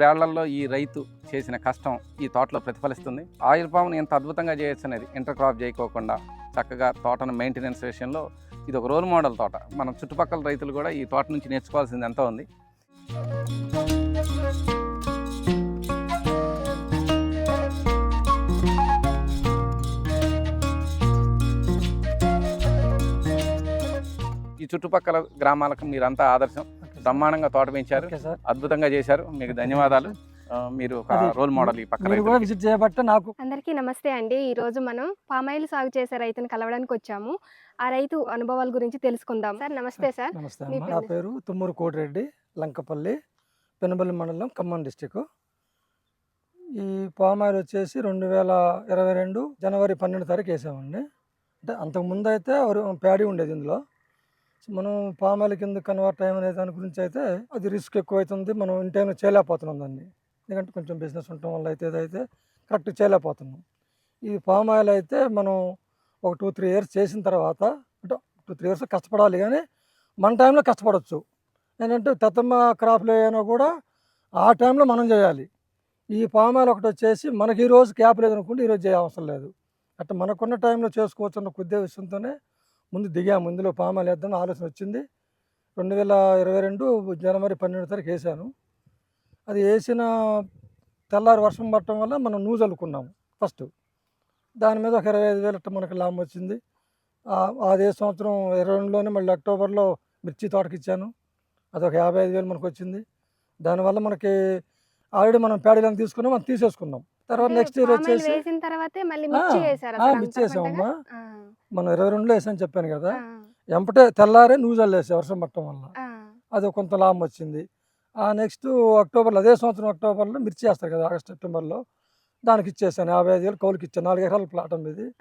మూడేళ్ళలో ఈ రైతు చేసిన కష్టం ఈ తోటలో ప్రతిఫలిస్తుంది. ఆయిల్ పామును ఎంత అద్భుతంగా చేయొచ్చు అనేది ఇంటర్ క్రాప్ చేయకోకుండా చక్కగా తోటను మెయింటెనెన్స్ విషయంలో ఇది ఒక రోల్ మోడల్ తోట. మన చుట్టుపక్కల రైతులు కూడా ఈ తోట నుంచి నేర్చుకోవాల్సింది ఎంతో ఉంది. ఈ చుట్టుపక్కల గ్రామాలకు మీరంతా ఆదర్శం. బ్రహ్మాండంగా తోట పెంచారు. అద్భుతంగా చేశారు. మీకు ధన్యవాదాలు. మీరు ఒక రోల్ మోడల్ ఈ పక్క మీరు రైతులకు. కూడా విజిట్ చేయబట్టే నాకు. అందరికీ నమస్తే అండి. ఈ రోజు మనం పామాయిల్ సాగు చేసే రైతుని కలవడానికి వచ్చాము. ఆ రైతు అనుభవాల గురించి తెలుసుకుందాం. సార్ నమస్తే సార్. నమస్తే? నా పేరు తుమ్మూరు కోటిరెడ్డి లంకపల్లి పెనుబల్లి మండలం ఖమ్మం డిస్టిక్. ఈ పామ్ ఆయిల్ వచ్చేసి రెండు వేల ఇరవై రెండు జనవరి పన్నెండు తారీఖు వేసామండి. అంటే అంతకుముందు అయితే ప్యాడీ ఉండేది ఇందులో. మనం పామ్ ఆయిల్ కింద కన్వర్ట్ అయ్యమనే దాని గురించి అయితే అది రిస్క్ ఎక్కువ అవుతుంది మనం ఇన్ టైంలో చేయలేకపోతున్నాం దాన్ని. ఎందుకంటే కొంచెం బిజినెస్ ఉండటం వల్ల అయితే ఇదైతే కరెక్ట్ చేయలేకపోతున్నాం. ఈ పామ్ ఆయిల్ అయితే మనం ఒక టూ త్రీ ఇయర్స్ చేసిన తర్వాత అంటే టూ త్రీ ఇయర్స్ కష్టపడాలి కానీ మన టైంలో కష్టపడవచ్చు ఏంటంటే తెత్తమ్మ క్రాప్లు అయినా కూడా ఆ టైంలో మనం చేయాలి. ఈ పామ్ ఆయిల్ ఒకటి వచ్చేసి మనకి ఈరోజు క్యాప్ లేదనుకుంటే ఈరోజు చేయ అవసరం లేదు. అట్లా మనకున్న టైంలో చేసుకోవచ్చు అన్న కొద్ది విషయంతోనే ముందు దిగాము. ఇందులో పామాలు వేద్దాం ఆలోచన వచ్చింది. రెండు వేల ఇరవై రెండు జనవరి పన్నెండు తారీఖు వేసాను. అది వేసిన తెల్లారి వర్షం పడటం వల్ల మనం నూజు అల్లుకున్నాము ఫస్ట్. దాని మీద ఒక ఇరవై ఐదు వేల మనకి లాభం వచ్చింది. అదే సంవత్సరం ఇరవై రెండులోనే మళ్ళీ అక్టోబర్లో మిర్చి తోటకి ఇచ్చాను. అదొక యాభై ఐదు వేలు మనకు వచ్చింది. దానివల్ల మనకి ఆల్రెడీ మనం పేడలను తీసుకున్నాం మనం తీసేసుకున్నాం. తర్వాత నెక్స్ట్ ఇయర్ వచ్చేసి వేసిన తర్వాతే మళ్ళీ మిర్చి వేసారా వేసామమ్మా మనం ఇరవై రెండులో వేసాను చెప్పాను కదా. ఎంపటే తెల్లారే నూజలు వేసే వర్షం పట్టడం వల్ల. అది కొంత లాభం వచ్చింది. ఆ నెక్స్ట్ అక్టోబర్లో అదే సంవత్సరం అక్టోబర్లో మిర్చి వేస్తారు కదా ఆగస్ట్ సెప్టెంబర్లో దానికి ఇచ్చేసాను. యాభై ఐదు వేలు కౌలుకి ఇచ్చాను. నాలుగు ఎకరాల ప్లాట్ ఇది.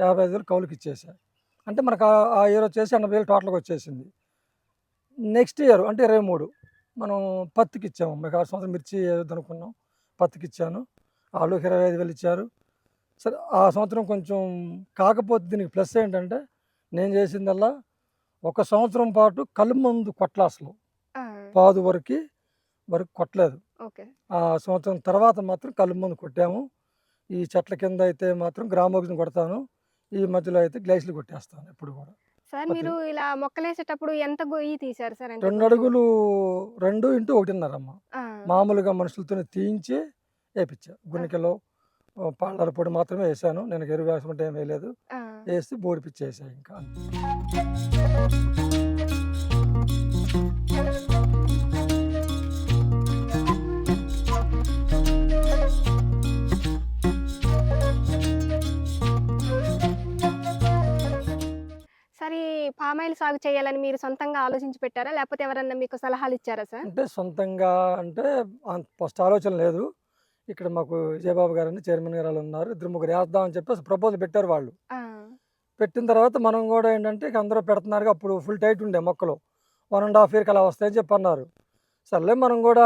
యాభై ఐదు వేలు కౌలుకి ఇచ్చేసాను అంటే మనకు ఆ- ఆ ఇయర్ వచ్చేసి ఎనభై వేలు టోటల్గా వచ్చేసింది. నెక్స్ట్ ఇయర్ అంటే ఇరవై మూడు. మనం పత్తికి ఇచ్చాము. మీకు ఆ సంవత్సరం మిర్చి అనుకున్నాం. పత్తికి ఇచ్చాను. ఆలుకి ఇరవై ఐదు వేలు ఇచ్చారు సరే ఆ సంవత్సరం కొంచెం కాకపోతే దీనికి ప్లస్ ఏంటంటే నేను చేసిందల్లా ఒక సంవత్సరం పాటు కళ్ళు మందు కొట్ల అసలు. ఆ, పాదు వరకు వరకు కొట్టలేదు. ఆ సంవత్సరం తర్వాత మాత్రం కళ్ళు మందు కొట్టాము. ఈ చెట్ల కింద అయితే మాత్రం గ్రామోక్సిజన్ కొడతాను. ఈ మధ్యలో అయితే గ్లైస్లు కొట్టేస్తాను ఎప్పుడు కూడా. సార్. మీరు ఇలా మొక్కలేసేటప్పుడు ఎంత గొయ్యి తీశారు సార్? రెండు అడుగులు రెండు ఇంటూ ఒకటిన్నరమ్మ. మామూలుగా మనుషులతో తీయించి వేపించా. గుణికలో పాళ్ళ పొడి మాత్రమే వేసాను. నేను ఎరువు వేసుకుంటే ఏం వేయలేదు. వేసి బోడిపిచ్చి వేసాను ఇంకా. సార్ పామాయిల్ సాగు చేయాలని మీరు సొంతంగా ఆలోచించి పెట్టారా? లేకపోతే ఎవరన్నా మీకు సలహాలు ఇచ్చారా సార్? అంటే సొంతంగా అంటే ఫస్ట్ ఆలోచన లేదు. ఇక్కడ మాకు విజయబాబు గారు అని చైర్మన్ గారు వాళ్ళు ఉన్నారు. ఇద్దరు ముగ్గురు వేద్దాం అని చెప్పేసి ప్రపోజల్ పెట్టారు వాళ్ళు. పెట్టిన తర్వాత మనం కూడా ఏంటంటే అందరూ పెడుతున్నారు. అప్పుడు ఫుల్ టైట్ ఉండే మొక్కలు. వన్ అండ్ హాఫ్ ఇయర్కి అలా వస్తాయని చెప్పి అన్నారు సర్లే మనం కూడా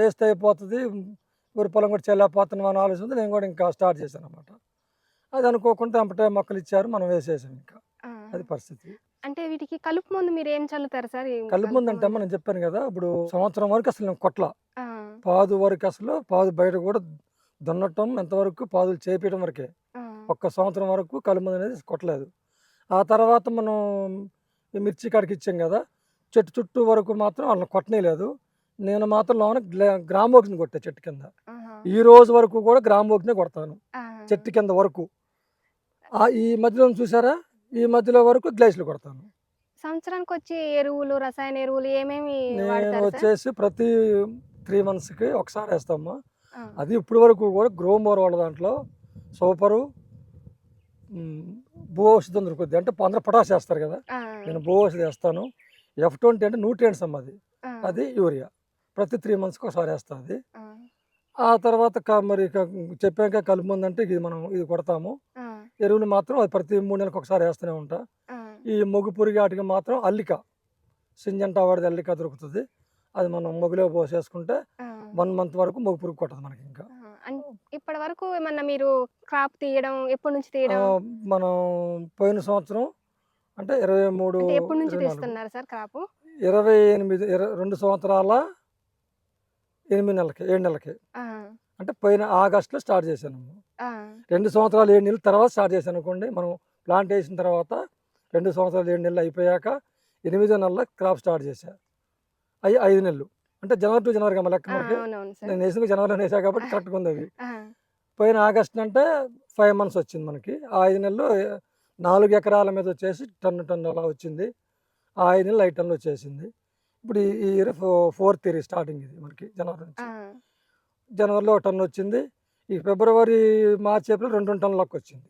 వేస్తే అయిపోతుంది. ఊరి పొలం కూడా చేయలేకపోతున్నాం అని ఆలోచన నేను కూడా ఇంకా స్టార్ట్ చేశాను అనమాట అది అనుకోకుండా ఎంపటే మొక్కలు ఇచ్చారు. మనం వేసేసాం ఇంకా. అది పరిస్థితి. అంటే వీటికి కలుపు ముందు మీరు ఏం చల్లుతారు సార్? కలుపు ముందు అంటే మందు? మనం చెప్పాను కదా ఇప్పుడు సంవత్సరం వరకు అసలు నేను కొట్ల. పాదు వరకు అసలు పాదు బయట కూడా దున్నటం ఎంతవరకు పాదులు చేపించడం వరకే. ఒక్క సంవత్సరం వరకు కలుమంది అనేది కొట్టలేదు. ఆ తర్వాత మనం మిర్చి కాడికి ఇచ్చాం కదా చెట్టు చుట్టూ వరకు మాత్రం వాళ్ళని కొట్టనేలేదు నేను మాత్రం లోన గ్రామోక్సిని కొట్టా చెట్టు కింద. ఈ రోజు వరకు కూడా గ్రామోక్సినే కొడతాను. చెట్టు కింద వరకు. ఆ ఈ మధ్యలో చూసారా? ఈ మధ్యలో వరకు గ్లేసులు కొడతాను. సంవత్సరానికి వచ్చి ఎరువులు రసాయన ఎరువులు ఏమేమి నేను వచ్చేసి ప్రతి త్రీ మంత్స్కి ఒకసారి వేస్తాము. అది ఇప్పటి వరకు కూడా గ్రోమోర్ వాళ్ళ దాంట్లో సూపరు భూ ఔషధం దొరుకుద్ది. అంటే అందరూ పొటాష్ వేస్తారు కదా. నేను భూ ఔషధం వేస్తాను. ఎఫ్ ట్వంటీ అంటే న్యూట్రియంట్స్ అమ్మ అది. అది యూరియా. ప్రతి త్రీ మంత్స్కి ఒకసారి వేస్తుంది ఆ, తర్వాత మరి చెప్పాక కలుపు ఇది మనం ఇది కొడతాము. ఎరువులు మాత్రం అది ప్రతి మూడు నెలలకు ఒకసారి వేస్తూనే ఉంటా. ఈ మొగ్గు పురుగు వాటికి మాత్రం అల్లిక సింజంటా వాడిది అల్లిక దొరుకుతుంది. అది మనం మొగ్గులో పోసేసుకుంటే వన్ మంత్ వరకు మొగ్గు పురుగు కొట్టదు మనకి ఇంకా. ఇప్పటి వరకు ఏమన్నా మీరు క్రాప్ తీయడం ఎప్పటి నుంచి తీయడం? మనం పోయిన సంవత్సరం అంటే ఇరవై మూడు ఎప్పటి నుంచి. తీస్తున్నారు సార్ క్రాప్? ఇరవై ఎనిమిది రెండు సంవత్సరాల ఎనిమిది నెలలకి ఏడు నెలలకి. అంటే పోయిన ఆగస్టులో స్టార్ట్ చేశాను రెండు సంవత్సరాలు ఏడు నెలల తర్వాత స్టార్ట్ చేశాను అనుకోండి మనం ప్లాంట్ వేసిన తర్వాత రెండు సంవత్సరాలు ఏడు నెలలు అయిపోయాక ఎనిమిదో నెలల క్రాప్ స్టార్ట్ చేశా. అవి ఐదు నెలలు. అంటే జనవరి టు జనవరి లెక్క మనకి. నేను వేసిన జనవరిలో వేసా కాబట్టి కరెక్ట్గా ఉంది అవి. పోయిన ఆగస్ట్ అంటే ఫైవ్ మంత్స్ వచ్చింది మనకి. ఆ ఐదు నెలలు నాలుగు ఎకరాల మీద వచ్చేసి టన్ను టన్ను అలా వచ్చింది. ఆ ఐదు నెలలు ఐదు టన్నులు వచ్చేసింది. ఇప్పుడు ఈ- ఇయర్ ఫోర్త్ ఇయర్ స్టార్టింగ్ ఇది మనకి జనవరి నుంచి. జనవరిలో ఒక టన్ను వచ్చింది. ఈ ఫిబ్రవరి మార్చి ఏప్రిల్ రెండు టన్నులకు వచ్చింది.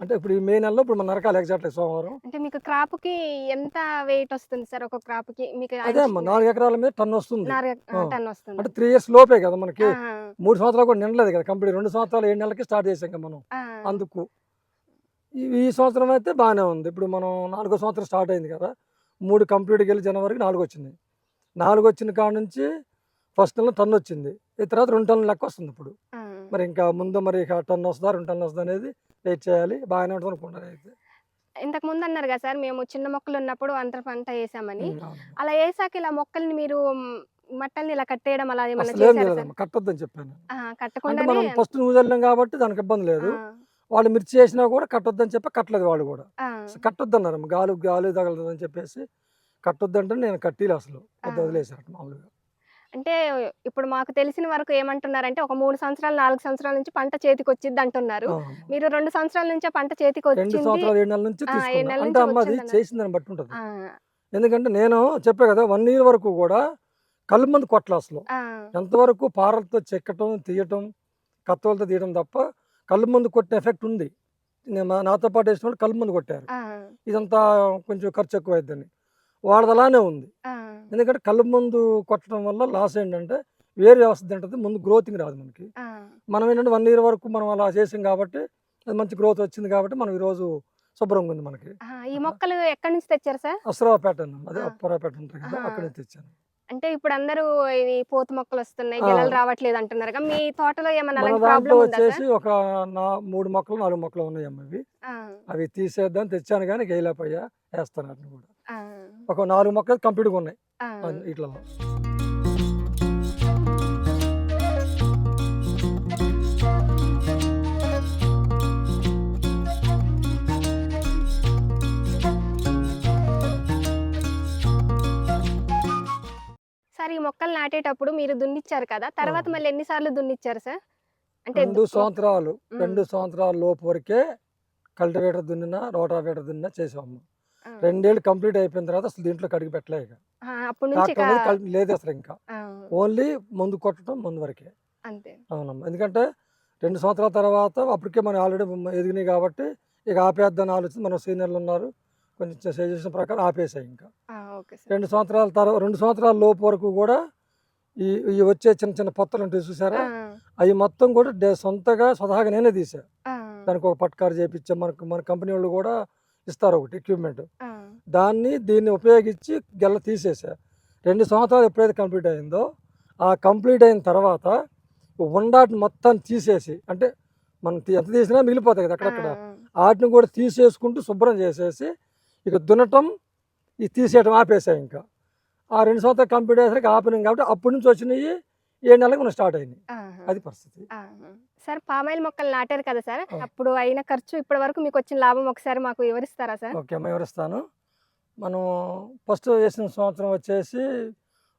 అంటే ఇప్పుడు ఈ మే నెలలో ఇప్పుడు మన నరకాలి ఎగ్జాక్ట్లీ సోమవారం. అంటే మీకు క్రాప్కి ఎంత వెయిట్ వస్తుంది సార్ ఒక క్రాప్కి మీకు అదే అమ్మా నాలుగు ఎకరాల మీద వస్తుంది. టన్ వస్తుంది. అంటే త్రీ ఇయర్స్ లోపే కదా మనకి. మూడు సంవత్సరాలు కూడా నిండలేదు కదా కంప్లీట్. రెండు సంవత్సరాలు ఏడు నెలలకి స్టార్ట్ చేసాం కదా మనం. అందుకు. ఈ- సంవత్సరం అయితే బాగానే ఉంది. ఇప్పుడు మనం నాలుగో సంవత్సరం స్టార్ట్ అయింది కదా. మూడు కంప్లీట్కి వెళ్ళి జనవరికి నాలుగు వచ్చింది. నాలుగు వచ్చిన కాడ నుంచి ఫస్ట్ నెల టన్ను వచ్చింది. తర్వాత రెండు టన్నుల లెక్క వస్తుంది ఇప్పుడు. మరి ఇంకా ముందు మరి ఇక టన్ను వస్తుందా రెండు టన్ను వస్తుందా అనేది వెయిట్ చేయాలి. బాగానే ఉంటుంది అనుకుంటాను అయితే. ఇంతకు ముందు అన్నారు కదా సార్ మేము చిన్న మొక్కలు ఉన్నప్పుడు అంతర పంట వేసామని. అలా వేసాక ఇలా మొక్కల్ని మీరు మట్టల్ని ఇలా కట్టేయడం అలా కట్టొద్దని చెప్పాను ఆ, అంటే కట్టకుండానే మనం ఫస్ట్ నువ్వు చల్లాం కాబట్టి దానికి ఇబ్బంది లేదు. వాళ్ళు మిర్చి చేసినా కూడా కట్టొద్దని చెప్పి కట్టలేదు వాళ్ళు కూడా. అసలు కట్టొద్దన్నారు గాలి గాలి తగలదు అని చెప్పేసి. కట్టొద్దంటే నేను కట్టిలే అసలు. వదిలేసారు మామూలుగా. అంటే ఇప్పుడు మాకు తెలిసిన వరకు ఏమంటున్నారంటే ఒక మూడు సంవత్సరాలు నాలుగు సంవత్సరాల నుంచి పంట చేతికి వచ్చింది అంటున్నారు. మీరు రెండు సంవత్సరాల నుంచే పంట చేతికి రెండు వచ్చింది ఎందుకంటే నేను చెప్పే కదా వన్ ఇయర్ వరకు కూడా కళ్ళు మంది అసలు. ఎంతవరకు పారలతో చెక్కటం తీయటం కత్తలతో తీయడం తప్ప కళ్ళు మందు కొట్టిన ఎఫెక్ట్ ఉంది. నాతో పాటు వేసిన వాళ్ళు కళ్ళు మందు కొట్టారు. ఇదంతా కొంచెం ఖర్చు ఎక్కువ అయిద్దని వాళ్ళది అలానే ఉంది ఎందుకంటే కళ్ళు మందు కొట్టడం వల్ల లాస్ ఏంటంటే వేరు వ్యవస్థ తింటుంది ముందు గ్రోతింగ్ రాదు మనకి. మనం ఏంటంటే వన్ ఇయర్ వరకు మనం అలా చేసాం కాబట్టి అది మంచి గ్రోత్ వచ్చింది కాబట్టి మనం ఈరోజు శుభ్రంగా ఉంది మనకి. ఈ మొక్కలు ఎక్కడి నుంచి తెచ్చారు సార్? అసరాపేట అదే. అప్పరాపేట ఉంటుంది కదా. అక్కడి నుంచి తెచ్చాను. అంటే ఇప్పుడు అందరూ ఇవి పూత మొక్కలు వస్తున్నాయి. గెలలు రావట్లేదు అంటున్నారు మీ తోటలో ఏమన్నా మన అలాంటి దాంట్లో వచ్చేసి ఒక నా మూడు మొక్కలు నాలుగు మొక్కలు ఉన్నాయి అమ్మ ఇవి. ఆ, అవి తీసేద్దాం తెచ్చాను కానీ గేయలేకపోయా వేస్తాను వాటిని కూడా. ఒక నాలుగు మొక్కలు కంప్లీట్గా ఉన్నాయి ఆ. వీటిలో సార్ ఈ మొక్కలు నాటేటప్పుడు మీరు దున్నిచ్చారు కదా తర్వాత. మళ్ళీ ఎన్నిసార్లు దున్నిచ్చారు సార్ అంటే రెండు సంవత్సరాలు. రెండు సంవత్సరాల లోపు వరకే కల్టివేటర్ దున్నినా రోటావేటర్ దున్నినా చేసాము రెండేళ్ళు కంప్లీట్ అయిపోయిన తర్వాత అసలు దీంట్లో కడిగి పెట్టలే ఇక. ఆ, అప్పటి నుంచి ట్రాక్టర్ అనేది కల్- లేదు అసలు ఇంకా. ఓన్లీ ముందు కొట్టడం ముందు వరకే. అంతే. అవునమ్మా. ఎందుకంటే రెండు సంవత్సరాల తర్వాత అప్పటికే మనం ఆల్రెడీ ఎదిగినాయి కాబట్టి ఇక ఆపేద్దాని ఆలోచన మన సీనియర్లు ఉన్నారు. కొంచెం సజెషన్ ప్రకారం ఆపేసాయి ఇంకా. రెండు సంవత్సరాల తర్వాత రెండు సంవత్సరాల లోపు వరకు కూడా ఈ ఈ వచ్చే చిన్న చిన్న పొత్తలు ఉంటాయి చూసారా? అవి మొత్తం కూడా సొంతగా స్వతహాగా నేనే తీసా. దానికి ఒక పట్కారు చేపించా మనకు మన కంపెనీ వాళ్ళు కూడా ఇస్తారు ఒకటి ఎక్విప్మెంట్ దాన్ని దీన్ని ఉపయోగించి గెల్ల తీసేసా. రెండు సంవత్సరాలు ఎప్పుడైతే కంప్లీట్ అయిందో ఆ కంప్లీట్ అయిన తర్వాత ఉండాటిని మొత్తం తీసేసి అంటే మనం ఎంత తీసినా మిగిలిపోతాయి కదా అక్కడక్కడ. వాటిని కూడా తీసేసుకుంటూ శుభ్రం చేసేసి ఇక దున్నటం ఇది తీసేయటం ఆపేసాయి ఇంకా. ఆ రెండు సంవత్సరాలు కంప్లీట్ అయ్యేసరికి ఆపినాం కాబట్టి అప్పటి నుంచి వచ్చినాయి ఏడు నెలలకు మనం స్టార్ట్ ఆ, అది పరిస్థితి. సార్ పామాయిల్ మొక్కలు నాటారు కదా సార్. అప్పుడు అయిన ఖర్చు ఇప్పటి వరకు మీకు వచ్చిన లాభం ఒకసారి మాకు వివరిస్తారా సార్? ఓకే అమ్మ వివరిస్తాను. మనం ఫస్ట్ వేసిన సంవత్సరం వచ్చేసి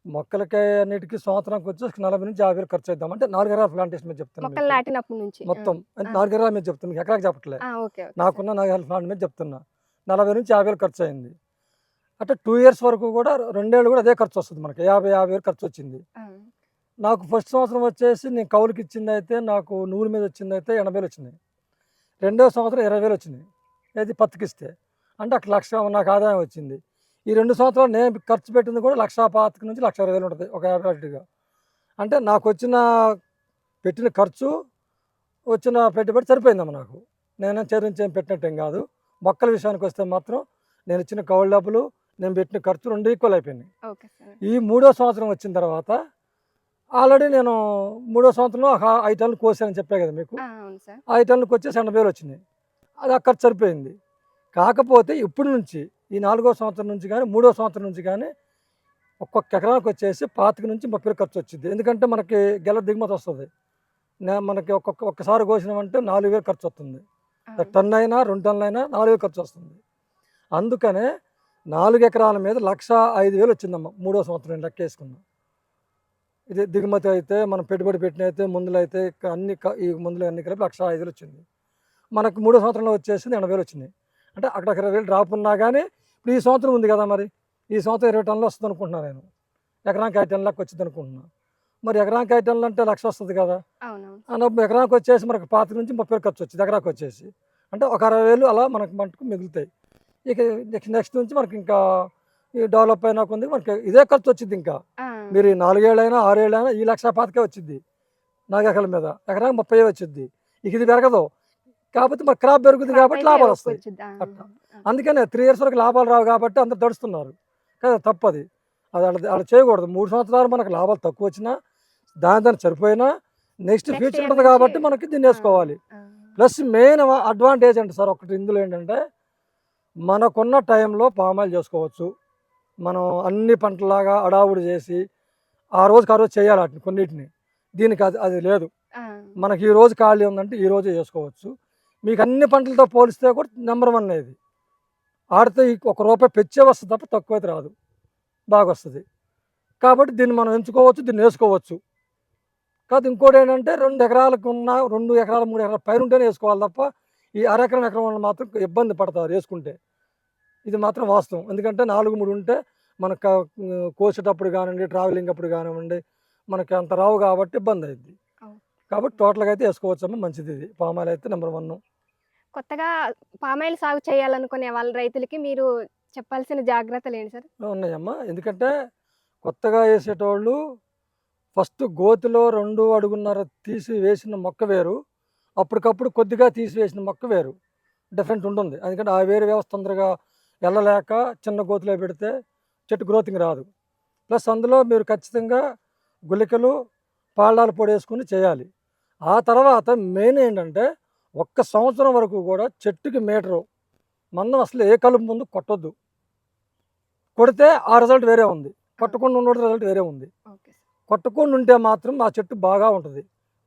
మొక్కలకి అన్నిటికీ సంవత్సరానికి వచ్చేసి నలభై నుంచి యాభై వేలు ఖర్చు అవుతాం అంటే నాలుగు ఎకరాల ప్లాంటేషన్ మీద చెప్తాను మొక్కలు మీకు. నాటినప్పటి నుంచి. మొత్తం. అంటే ఆ. నాలుగు ఎకరాల మీద చెప్తాను మీకు ఎకరాకి చెప్పట్లే. ఆ, ఓకే ఓకే నాకున్న నాలుగు ఎకరాల ప్లాంట్ మీద చెప్తున్నా. నలభై నుంచి యాభై వేలు ఖర్చు అయింది. అంటే టూ ఇయర్స్ వరకు కూడా రెండేళ్ళు కూడా అదే ఖర్చు వస్తుంది మనకి. యాభై యాభై వేలు ఖర్చు వచ్చింది. నాకు ఫస్ట్ సంవత్సరం వచ్చేసి నేను కౌలుకి ఇచ్చింది అయితే నాకు నూనె మీద వచ్చింది అయితే ఎనభై వేలు వచ్చింది రెండో సంవత్సరం ఇరవై వేలు వచ్చింది ఏది పత్తికిస్తే అంటే అక్కడ లక్ష నాకు ఆదాయం వచ్చింది. ఈ రెండు సంవత్సరాలు నేను ఖర్చు పెట్టింది కూడా లక్ష పాతిక నుంచి లక్ష ఇరవై వేలు ఉంటుంది ఒక యాభై అటుగా అంటే నాకు వచ్చిన పెట్టిన ఖర్చు వచ్చిన పెట్టుబడి సరిపోయిందమ్మ నాకు. నేను చెరించి పెట్టినట్టేం కాదు. మొక్కల విషయానికి వస్తే మాత్రం నేను ఇచ్చిన కౌలు డబ్బులు నేను పెట్టిన ఖర్చు రెండు ఈక్వల్ అయిపోయినాయి. ఈ మూడో సంవత్సరం వచ్చిన తర్వాత ఆల్రెడీ నేను మూడో సంవత్సరంలో ఒక ఐదు టన్నులు కోసానని చెప్పా కదా మీకు. ఐదు టన్నులకు వచ్చేసి ఎనభై వేలు వచ్చినాయి అది అక్కడ సరిపోయింది. కాకపోతే ఇప్పటి నుంచి ఈ నాలుగో సంవత్సరం నుంచి కానీ మూడో సంవత్సరం నుంచి కానీ ఒక్కొక్క ఎకరానికి వచ్చేసి పాతిక నుంచి ముప్పై వేలు ఖర్చు వచ్చింది. ఎందుకంటే మనకి గెల దిగుమతి వస్తుంది. మనకి ఒక్కొక్క ఒక్కసారి కోసినామంటే నాలుగు వేలు ఖర్చు వస్తుంది. టన్ అయినా రెండు టన్నులు అయినా నాలుగు వేలు ఖర్చు వస్తుంది. అందుకనే నాలుగు ఎకరాల మీద లక్ష ఐదు వేలు వచ్చిందమ్మ మూడో సంవత్సరం లెక్క వేసుకున్నాం ఇది దిగుమతి అయితే మనం పెట్టుబడి పెట్టిన అయితే మందులు అయితే ఇక అన్ని ఈ మందులు అన్ని కలిపి లక్ష ఐదు వేలు వచ్చింది. మనకు మూడో సంవత్సరంలో వచ్చేసింది ఎనభై వేలు వచ్చింది. అంటే అక్కడ ఇరవై వేలు డ్రాప్ ఉన్నా కానీ ఇప్పుడు ఈ సంవత్సరం ఉంది కదా మరి. ఈ సంవత్సరం ఇరవై టన్నులు వస్తుంది అనుకుంటున్నాను నేను. ఎకరానికి ఐదు టన్నులకు వచ్చింది అనుకుంటున్నా. మరి ఎకరానికి ఐదు టన్నులు అంటే లక్ష వస్తుంది కదా. అన్నప్పుడు ఎకరానికి వచ్చేసి మనకు పాతి నుంచి ముప్పై వేలు ఖర్చు వచ్చింది ఎకరానికి వచ్చేసి. అంటే ఒక అరవై వేలు అలా మనకు మటుకు మిగులుతాయి. ఇక నెక్స్ట్ నెక్స్ట్ నుంచి మనకి ఇంకా డెవలప్ అయినా కొంది మనకి ఇదే ఖర్చు వచ్చింది ఇంకా. మీరు ఈ నాలుగేళ్ళైనా ఆరేళ్ళైనా ఈ లక్ష పాతికే వచ్చింది నాలుగు ఎకరాల మీద. ఎకరానికి ముప్పై వచ్చింది ఇక ఇది పెరగదు. కాకపోతే మరి క్రాప్ పెరుగుతుంది కాబట్టి లాభాలు వస్తాయి. అట్లా. అందుకనే త్రీ ఇయర్స్ వరకు లాభాలు రావు కాబట్టి అందరు దడుస్తున్నారు కదా తప్పది. అది అలా చేయకూడదు. మూడు సంవత్సరాలు మనకు లాభాలు తక్కువ వచ్చినా దాని దాన్ని సరిపోయినా నెక్స్ట్ ఫ్యూచర్ ఉంటుంది కాబట్టి మనకి దీన్ని వేసుకోవాలి. ప్లస్ మెయిన్ అడ్వాంటేజ్ అంటే సార్? ఒకటి ఇందులో ఏంటంటే మనకున్న టైంలో పామాయిల్ చేసుకోవచ్చు. మనం అన్ని పంటలాగా అడావుడు చేసి ఆ రోజుకి ఆ రోజు చేయాలి వాటిని కొన్నిటిని. దీనికి అది అది లేదు. మనకి ఈ రోజు ఖాళీ ఉందంటే ఈ రోజే చేసుకోవచ్చు. మీకు అన్ని పంటలతో పోలిస్తే కూడా నెంబర్ వన్ ఇది. ఆడితే ఒక రూపాయి పెంచే వస్తుంది తప్ప తక్కువైతే రాదు. బాగా వస్తుంది. కాబట్టి దీన్ని మనం ఎంచుకోవచ్చు దీన్ని వేసుకోవచ్చు. కాదు ఇంకోటి ఏంటంటే రెండు ఎకరాలకు ఉన్న రెండు ఎకరాలు మూడు ఎకరాల పైన ఉంటేనే వేసుకోవాలి తప్ప ఈ అర ఎకరం ఎకరం వాళ్ళు మాత్రం ఇబ్బంది పడతారు వేసుకుంటే. ఇది మాత్రం వాస్తవం. ఎందుకంటే నాలుగు మూడు ఉంటే మనకు కోసేటప్పుడు కానివ్వండి ట్రావెలింగ్ అప్పుడు కానివ్వండి మనకి అంత రావు కాబట్టి ఇబ్బంది అయింది. కాబట్టి టోటల్గా అయితే వేసుకోవచ్చమ్మా మంచిది ఇది. పామాయిల్ అయితే నెంబర్ వన్ కొత్తగా పామాయిల్ సాగు చేయాలనుకునే వాళ్ళ రైతులకి మీరు చెప్పాల్సిన జాగ్రత్తలు ఏంటి సార్? ఉన్నాయమ్మా. ఎందుకంటే కొత్తగా వేసేటోళ్ళు ఫస్ట్ గోతిలో రెండు అడుగున్నర తీసి వేసిన మొక్క వేరు. అప్పటికప్పుడు కొద్దిగా తీసి వేసిన మొక్క వేరు. డిఫరెంట్ ఉంటుంది. ఎందుకంటే ఆ వేరు వ్యవస్థ తొందరగా వెళ్ళలేక చిన్న గోతిలో పెడితే చెట్టు గ్రోతింగ్ రాదు. ప్లస్ అందులో మీరు ఖచ్చితంగా గుళికలు పాళ్ళాలు పొడి వేసుకుని చేయాలి. ఆ తర్వాత మెయిన్ ఏంటంటే ఒక్క సంవత్సరం వరకు కూడా చెట్టుకి మీటరు మందం అసలు ఏ కలుపు ముందు కొట్టొద్దు. కొడితే ఆ రిజల్ట్ వేరే ఉంది. కొట్టకుండా ఉన్న రిజల్ట్ వేరే ఉంది. కొట్టకుండా ఉంటే మాత్రం ఆ చెట్టు బాగా ఉంటుంది.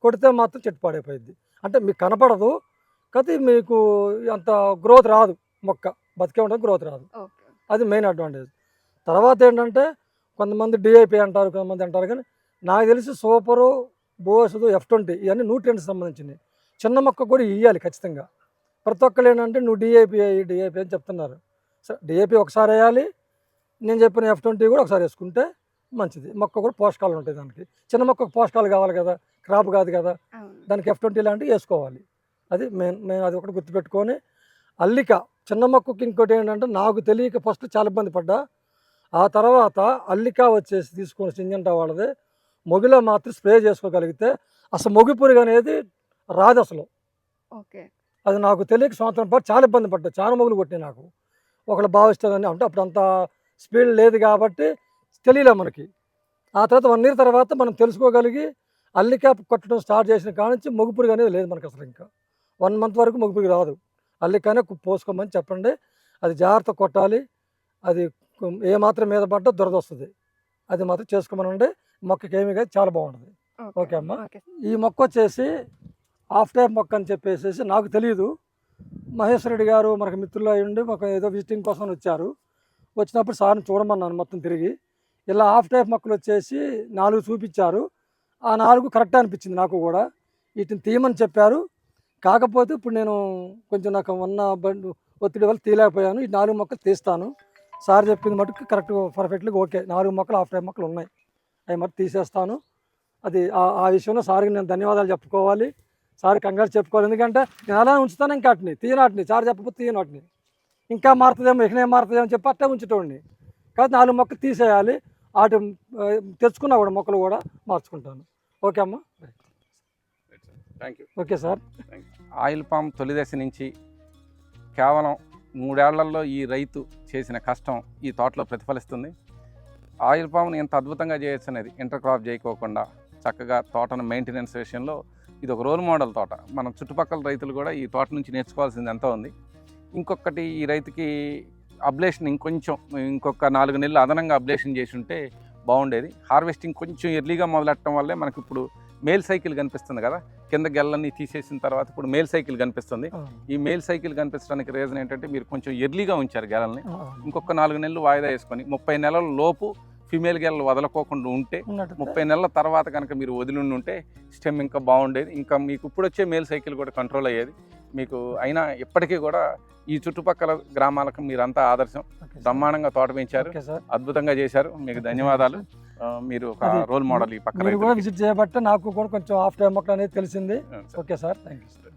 కొడితే మాత్రం చెట్టు పాడైపోయింది అంటే మీకు కనపడదు. కానీ మీకు అంత గ్రోత్ రాదు. మొక్క బతికే ఉంటుంది గ్రోత్ రాదు. అది మెయిన్ అడ్వాంటేజ్ తర్వాత ఏంటంటే కొంతమంది డిఐపి అంటారు కొంతమంది అంటారు కానీ నాకు తెలిసి సూపరు బోసుదు ఎఫ్ ట్వంటీ ఇవన్నీ న్యూట్రియంట్స్ సంబంధించినవి. చిన్న మొక్క కూడా ఇవ్వాలి ఖచ్చితంగా. ప్రతి ఒక్కరు ఏంటంటే నువ్వు డిఐపి అయ్యి డిఐపి అని చెప్తున్నారు. సరే డిఐపి ఒకసారి వేయాలి. నేను చెప్పిన ఎఫ్ ట్వంటీ కూడా ఒకసారి వేసుకుంటే మంచిది. మొక్క కూడా పోషకాలు ఉంటాయి దానికి. చిన్న మొక్కకు పోషకాలు కావాలి కదా క్రాప్ కాదు కదా దానికి ఎఫ్ ట్వంటీ లాంటివి వేసుకోవాలి. అది మెయిన్ మేము అది ఒకటి గుర్తుపెట్టుకొని అల్లిక చిన్న మొక్కకి ఇంకోటి ఏంటంటే నాకు తెలియక ఫస్ట్ చాలా ఇబ్బంది పడ్డా ఆ తర్వాత అల్లిక వచ్చేసి తీసుకొని సింజంటా వాళ్ళది. మొగిలో మాత్రం స్ప్రే చేసుకోగలిగితే అసలు మొగి పురుగు అనేది రాదు అసలు. ఓకే. అది నాకు తెలియక సంవత్సరం పాటు చాలా ఇబ్బంది పడ్డా చాలా మొగులు కొట్టినాయి నాకు. ఒకళ్ళు భావిస్తుందని అంటే అప్పుడు అంత స్పీడ్ లేదు కాబట్టి తెలియలే మనకి. ఆ తర్వాత వన్ ఇయర్ తర్వాత మనం తెలుసుకోగలిగి అల్లిక కొట్టడం స్టార్ట్ చేసిన కాడ నుంచి మొగు పురుగు అనేది లేదు మనకు అసలు ఇంకా. వన్ మంత్ వరకు మొగు పురుగు రాదు. అల్లికనే పోసుకోమని చెప్పండి. అది జాగ్రత్త కొట్టాలి. అది ఏ మాత్రం మీద పడ్డా దురద వస్తుంది. అది మాత్రం చేసుకోమనండి. మొక్కకి ఏమి కాదు చాలా బాగుంటుంది. ఓకే. అమ్మా. ఈ మొక్క వచ్చేసి హాఫ్ టైప్ మొక్క అని చెప్పేసి నాకు తెలియదు మహేశ్వర రెడ్డి గారు మనకు మిత్రులు అయి ఉండి మాకు ఏదో విజిటింగ్ కోసం వచ్చారు. వచ్చినప్పుడు సార్ని చూడమన్నాను మొత్తం తిరిగి. ఇలా హాఫ్ టైప్ మొక్కలు వచ్చేసి నాలుగు చూపించారు. ఆ నాలుగు కరెక్ట్ అనిపించింది నాకు కూడా. వీటిని తీయమని చెప్పారు. కాకపోతే ఇప్పుడు నేను కొంచెం నాకు ఉన్న బండి ఒత్తిడి వల్ల తీయలేకపోయాను. ఈ నాలుగు మొక్కలు తీస్తాను. సార్ చెప్పింది మటుకు కరెక్ట్ పర్ఫెక్ట్గా ఓకే నాలుగు మొక్కలు హాఫ్ టైప్ మొక్కలు ఉన్నాయి. అవి మరి తీసేస్తాను. అది ఆ- ఆ విషయంలో సార్కి నేను ధన్యవాదాలు చెప్పుకోవాలి. సార్ కంగారు చెప్పుకోవాలి. ఎందుకంటే నేను అలా ఉంచుతాను ఇంకా వాటిని తీయనాటిని సార్ చెప్పకపోతే తీయనాటిని ఇంకా మారుతుందేమో ఇకనే మారుతుందేమో చెప్పి అట్టే ఉంచేటోడిని. కాబట్టి నాలుగు మొక్కలు తీసేయాలి. వాటి తెచ్చుకున్నా కూడా మొక్కలు కూడా మార్చుకుంటాను. ఓకే అమ్మా? Thank you okay sir. Oil palm తొలి దశ నుంచి కేవలం మూడేళ్ళలో ఈ రైతు చేసిన కష్టం ఈ తోటలో ప్రతిఫలిస్తుంది. ఆయిల్ పామ్ని ఎంత అద్భుతంగా చేయొచ్చు అనేది ఇంటర్ క్రాప్ చేయకోకుండా చక్కగా తోటను మెయింటెనెన్స్ విషయంలో ఇది ఒక రోల్ మోడల్ తోట. మన చుట్టుపక్కల రైతులు కూడా ఈ తోట నుంచి నేర్చుకోవాల్సింది ఎంతో ఉంది. ఇంకొకటి ఈ రైతుకి అబ్లేషన్ ఇంకొంచెం ఇంకొక నాలుగు నెలలు అదనంగా అబ్లేషన్ చేసి ఉంటే బాగుండేది. హార్వెస్టింగ్ కొంచెం ఎర్లీగా మొదలెట్టడం వల్లే మనకి ఇప్పుడు మేల్ సైకిల్ కనిపిస్తుంది కదా. కింద గెల్లన్నీ తీసేసిన తర్వాత ఇప్పుడు మేల్ సైకిల్ కనిపిస్తుంది. ఈ మేల్ సైకిల్ కనిపించడానికి రీజన్ ఏంటంటే మీరు కొంచెం ఎర్లీగా ఉంచారు గెలల్ని ఇంకొక నాలుగు నెలలు వాయిదా వేసుకొని ముప్పై నెలల లోపు ఫిమేల్ గెలలు వదలకోకుండా ఉంటే ముప్పై నెలల తర్వాత కనుక మీరు వదిలి ఉంటే స్టెమ్ ఇంకా బాగుండేది. ఇంకా మీకు ఇప్పుడు వచ్చే మేల్ సైకిల్ కూడా కంట్రోల్ అయ్యేది. మీకు అయినా ఇప్పటికీ కూడా ఈ చుట్టుపక్కల గ్రామాలకు మీరంతా ఆదర్శం. బ్రహ్మాండంగా తోట పెంచారు. అద్భుతంగా చేశారు. మీకు ధన్యవాదాలు. మీరు ఒక రోల్ మోడల్ ఈ పక్క మీరు కూడా. విజిట్ చేయబట్టే నాకు కూడా కొంచెం హాఫ్ టైం మొక్కలు అనేది తెలిసింది. Okay sir. Thank you sir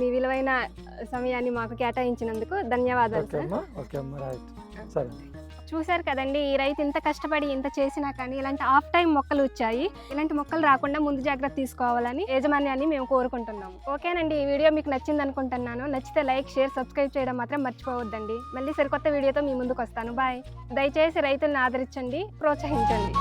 మీ విలువైన సమయాన్ని మాకు కేటాయించినందుకు ధన్యవాదాలు ఓకే సార్ అమ్మా. ఓకే అమ్మా. రైట్ సరే. చూశారు కదండి ఈ రైతు ఇంత కష్టపడి ఇంత చేసినా కానీ ఇలాంటి ఆఫ్ టైం మొక్కలు వచ్చాయి. ఇలాంటి మొక్కలు రాకుండా ముందు జాగ్రత్త తీసుకోవాలని యాజమాన్యాన్ని మేము కోరుకుంటున్నాము. ఓకేనండి ఈ వీడియో మీకు నచ్చింది అనుకుంటున్నాను. నచ్చితే లైక్ షేర్ సబ్స్క్రైబ్ చేయడం మాత్రం మర్చిపోవద్దండి. మళ్ళీ సరికొత్త వీడియోతో మీ ముందుకు వస్తాను. బాయ్. దయచేసి రైతులను ఆదరించండి ప్రోత్సహించండి.